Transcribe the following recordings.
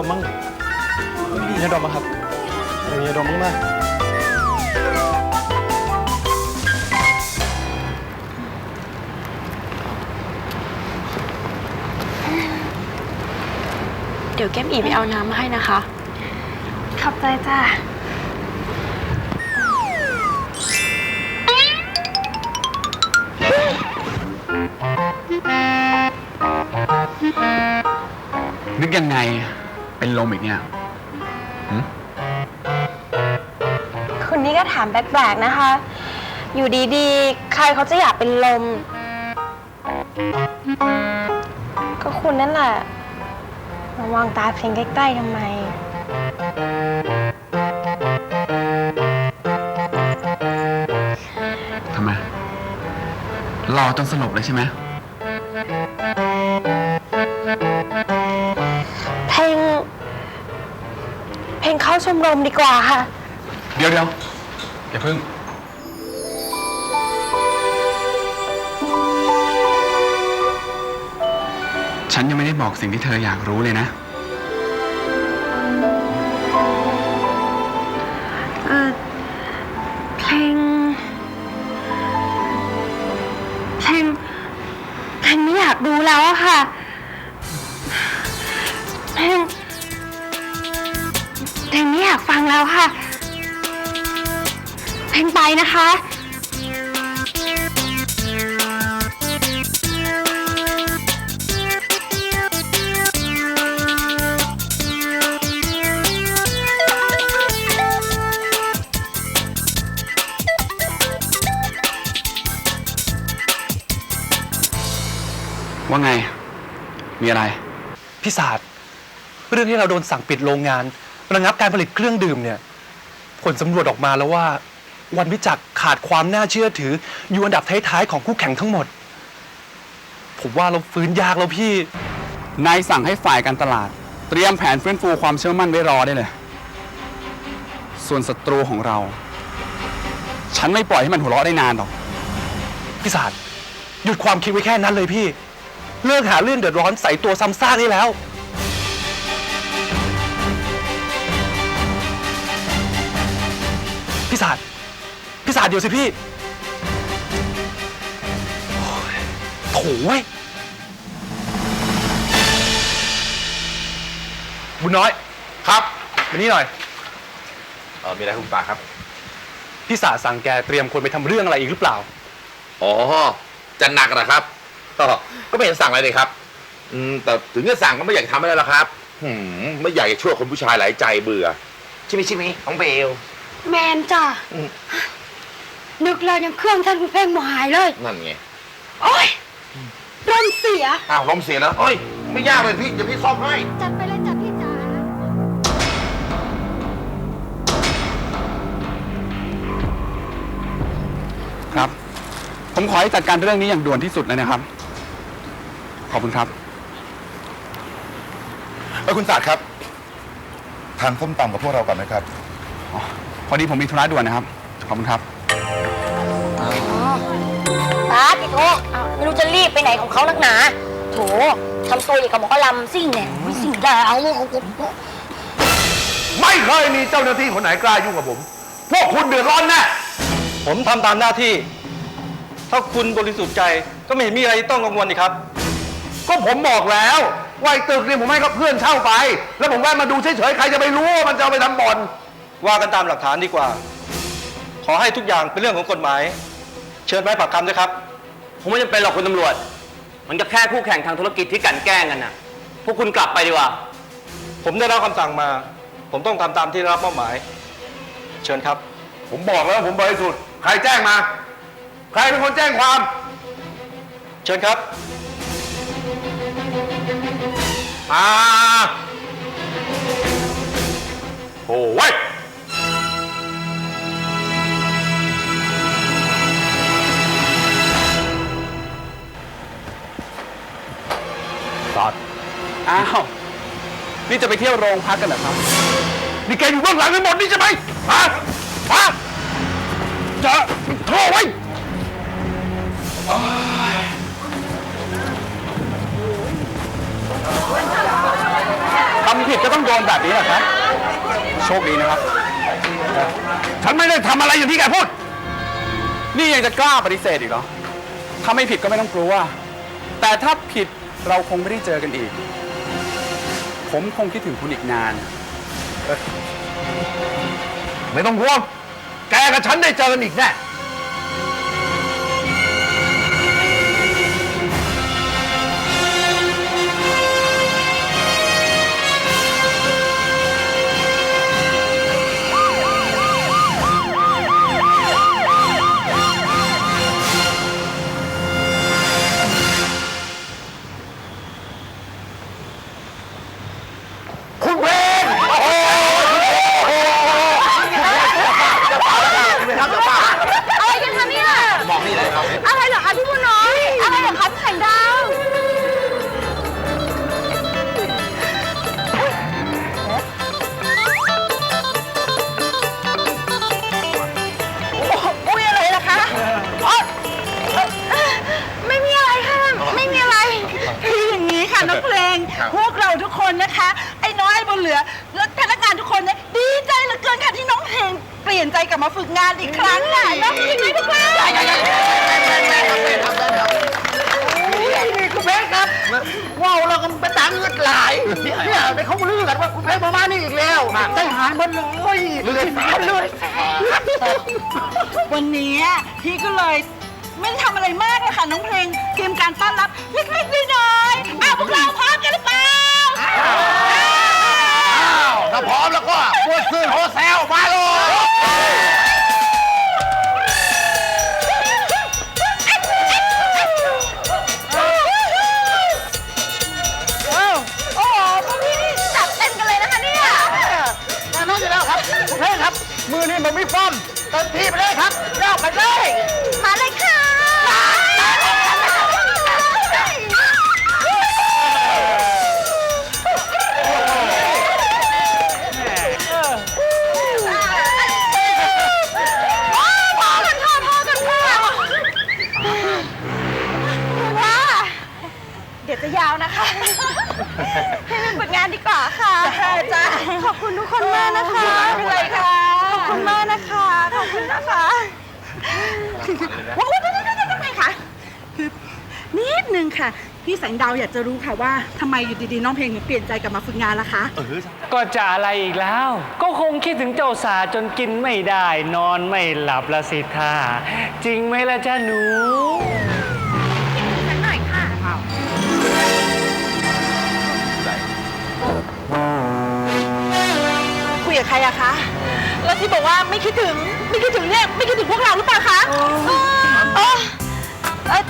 องๆใครมียาดมบ้างมียาดมไหมครับมียาดมบ้างไหมเดี๋ยวแก้มอีไปเอาน้ำมาให้นะคะ ขอบใจจ้านึกยังไง เป็นลมอีกเนี่ยคุณนี่ก็ถามแปลกๆนะคะ อยู่ดีๆ ใครเขาจะอยากเป็นลม ก็คุณนั่นแหละมาวางตาเพลงใกล้ๆทำไม ทำไมรอจนสลบเลยใช่ไหม เพลงเข้าชมรมดีกว่าค่ะ เดี๋ยวเดี๋ยวอย่าเพิ่ง ฉันยังไม่ได้บอกสิ่งที่เธออยากรู้เลยนะ เออเพลง เพลง เพลงไม่อยากดูแล้วอะค่ะ เพลง เพลงไม่อยากฟังแล้วค่ะ เพลงไปนะคะ ว่าไง มีอะไร พี่ศาสตร์เรื่องที่เราโดนสั่งปิดโรงงาน ระงับการผลิตเครื่องดื่มเนี่ย ผลสำรวจออกมาแล้วว่า วันวิจักรขาดความน่าเชื่อถือ อยู่อันดับท้ายๆของคู่แข่งทั้งหมด ผมว่าเราฟื้นยากแล้วพี่ นายสั่งให้ฝ่ายการตลาด เตรียมแผนฟื้นฟูความเชื่อมั่นไว้รอได้เลย ส่วนศัตรูของเรา ฉันไม่ปล่อยให้มันหัวเราะได้นานหรอก พี่ศาสตร์หยุดความคิดไว้แค่นั้นเลยพี่ เลิกหาเรื่องเดือดร้อนใส่ตัวซ้ำซากได้แล้ว พี่ศาสตร์พี่ศาสตร์เดี๋ยวสิพี่โอ้ยโถ่เว้ยบุญน้อยครับมานี่หน่อย เออมีอะไรคุณป่าครับ พี่ศาสตร์สั่งแกเตรียมคนไปทำเรื่องอะไรอีกหรือเปล่า อ๋อจะหนักนะครับก็ก็ไม่เห็นสั่งอะไรเลยครับ อืมแต่ถึงจะสั่งก็ไม่อยากจะทำอะไรแล้วครับหืมไม่อยากจะช่วยคนผู้ชายหลายใจเบื่อ ใช่ไหมใช่ไหมน้องเบล แมนจ้ะอืม นึกเลยยังเครื่องท่านเพลงหมหายเลย นั่นไงโอ้ยร่มเสีย อ้าวลมเสียแล้วเอ้ย ไม่ยากเลยพี่เดี๋ยวพี่ซ่อมให้ จัดไปเลยจ้ะพี่จ๋าครับ ผมขอให้จัดการเรื่องนี้อย่างด่วนที่สุดเลยนะครับ ขอบคุณครับ เออคุณศาสตร์ครับ ทานส้มตำกับพวกเราก่อนนะครับ พอดีผมมีธุระด่วนนะครับ ขอบคุณครับ ตาพี่โทไม่รู้จะรีบไปไหนของเขานักหนา โถทำตัวอย่างกับหมอลำซิ่งเนี่ยไม่สิ่งดาวไม่เคยมีเจ้าหน้าที่คนไหนกล้ายุ่งกับผม พวกคุณเดือดร้อนแน่ ผมทำตามหน้าที่ ถ้าคุณบริสุทธิ์ใจก็ไม่เห็นมีอะไรต้องกังวลนี่ครับ ก็ผมบอกแล้วว่าไอ้ตึกเนี่ยผมให้กับเพื่อนเช่าไป แล้วผมแวะมาดูเฉยๆ ใครจะไปรู้ว่ามันจะเอาไปทำบ่อน ว่ากันตามหลักฐานดีกว่า ขอให้ทุกอย่างเป็นเรื่องของกฎหมาย เชิญไปปากคำด้วยครับ ผมไม่จำเป็นหรอกคุณตำรวจ มันก็แค่คู่แข่งทางธุรกิจที่กลันแกล้งกันน่ะพวกคุณกลับไปดีกว่า ผมได้รับคำสั่งมา ผมต้องทำตามที่ได้รับมอบหมาย เชิญครับ ผมบอกแล้วว่าผมบริสุทธิ์ใครแจ้งมา ใครเป็นคนแจ้งความ เชิญครับ อ่าโอ้ย นี่จะไปเที่ยวโรงพักกันเหรอครับ นี่แกอยู่เบื้องหลังทั้งหมดนี่ใช่ไหมฮะฮะจะโทรไว้นก็ต้องโดนแบบนี้แหละครับ โชคดีนะครับ ฉันไม่ได้ทำอะไรอย่างที่แกพูด นี่ยังจะกล้าปฏิเสธอีกเหรอ ถ้าไม่ผิดก็ไม่ต้องกลัว แต่ถ้าผิดเราคงไม่ได้เจอกันอีก ผมคงคิดถึงคุณอีกนาน ไม่ต้องห่วง แกกับฉันได้เจอกันอีกแน่ ลี่ยนใจกลับมาฝึกงานอีกครั้งค่ะน้องเพลงไหมพวกเรานี่คุณเพชรครับว้าวเราก็เป็นดังเลือดไหลเนี่ยไปเขาลือกันว่าคุณเพชรมามานี่อีกแล้วได้หายหมดเลยเลือดแสบเลือดแสบวันนี้พี่ก็เลยไม่ได้ทำอะไรมากเลยค่ะน้องเพลงเตรียมการต้อนรับเล็กๆน้อยๆอ้าวพวกเราพร้อมกันหรือเปล่าถ้าพร้อมแล้วก็ปวดซื้อโฮเซล มือนี่มันไม่ฟ้อมเต็มที่ไปเลยครับยากไปเลย มาเลยค่ะพอกันค่ะพอกันค่ะว่าเดี๋ยวจะยาวนะคะ ให้มันฝึกงานดีกว่าค่ะจ้าขอบคุณทุกคนมากนะคะไม่เป็นไรค่ะ ขอบคุณมากนะคะ ขอบคุณ นะคะว้าวว้าวว้าวทำไมคะคือนิดนึงค่ะ พี่แสงดาวอยากจะรู้ค่ะว่าทำไมอยู่ดีๆน้องเพลงถึงเปลี่ยนใจกลับมาฝึกงานล่ะคะ ก็จะอะไรอีกแล้ว ก็คงคิดถึงเจ้าสาจนกินไม่ได้ นอนไม่หลับละสิท่าจริงไหมล่ะจ้าหนู หน่อยค่ะ คุยกับใครอะคะ แล้วที่บอกว่าไม่คิดถึง ไม่คิดถึงเนี่ยไม่คิดถึงพวกเราหรือเปล่าคะเออเออเออ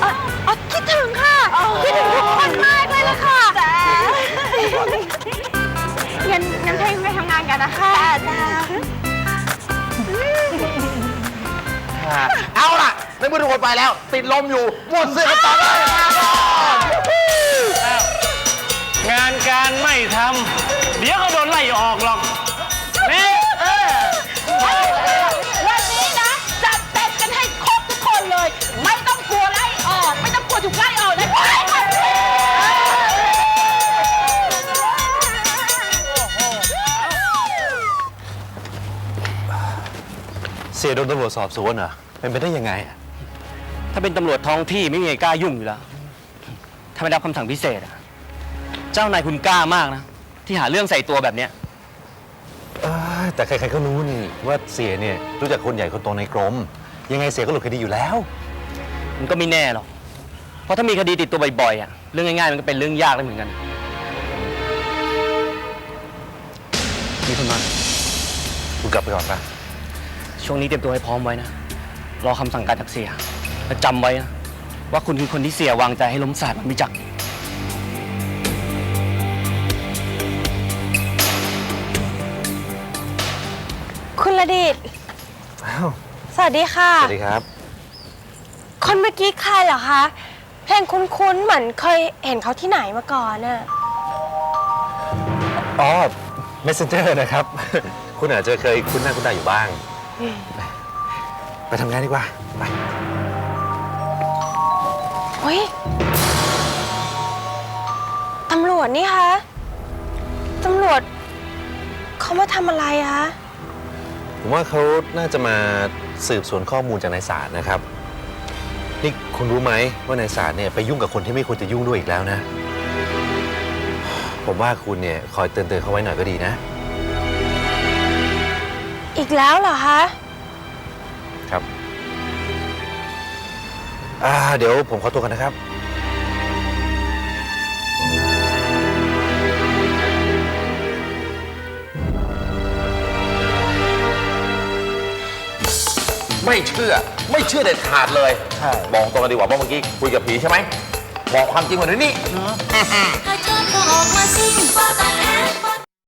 เออคิดถึงค่ะ คิดถึงทุกคนมากเลยละค่ะงั้นงั้นเพลงไปทำงานกันนะคะจ้าเอาล่ะในเมื่อทุกคนไปแล้ว ติดลมอยู่หมดเสื้อกันต่อเลยงานการไม่ทำ เดี๋ยวเขาโดนไล่ออกหรอก ถูกไล่ออกนะเสียโดนตำรวจสอบสวนเหรอเป็นไปได้ยังไงอะถ้าเป็นตำรวจท้องที่ไม่มีใครกล้ายุ่งอยู่แล้ว ถ้าไม่ได้รับคำสั่งพิเศษอะเจ้านายคุณกล้ามากนะ ที่หาเรื่องใส่ตัวแบบเนี้ย เอ้ยแต่ใครๆก็รู้นี่ว่าเสียเนี่ยรู้จักคนใหญ่คนโตในกรม ยังไงเสียก็หลุดคดีอยู่แล้ว มันก็ไม่แน่หรอก เพราะถ้ามีคดีติดตัวบ่อยๆอะเรื่องง่ายๆมันก็เป็นเรื่องยากได้เหมือนกัน มีคนมาคุณกลับไปก่อนปะช่วงนี้เตรียมตัวให้พร้อมไว้นะ รอคำสั่งการจากเสียและจำไว้นะว่าคุณคือคนที่เสียวางใจให้ล้มศาสตร์มันมิจักรคุณระดิษฐ์อ้าวสวัสดีค่ะ สวัสดีครับ คนเมื่อกี้ใครเหรอคะเพ ลงคุ้นๆ เหมือนเคยเห็นเขาที่ไหนมาก่อนน่ะ อ๋อ messenger นะครับ คุณอาจจะเคยคุ้นหน้าคุ้นตาอยู่บ้าง ไปทำงานดีกว่า ไป เฮ้ย ตำรวจวจนี่คะ ตำรวจเขามาทำอะไรอะคะ ผมว่าเขาน่าจะมาสืบสวนข้อมูลจากนายสารนะครับ นี่คุณรู้ไหมว่านายสารเนี่ยไปยุ่งกับคนที่ไม่ควรจะยุ่งด้วยอีกแล้วนะ ผมว่าคุณเนี่ยคอยเตือนๆเขาไว้หน่อยก็ดีนะ อีกแล้วเหรอคะ ครับ อ่า เดี๋ยวผมขอตัวกันนะครับ ไม่เชื่อไม่เชื่อเด็ดขาดเลย ใช่ บอกตรงกันดีกว่าว่าเมื่อกี้คุยกับผีใช่ไหมบอกความจริงมาเดี๋ยวนี้ ถ้าเธอก็ออกมาสิ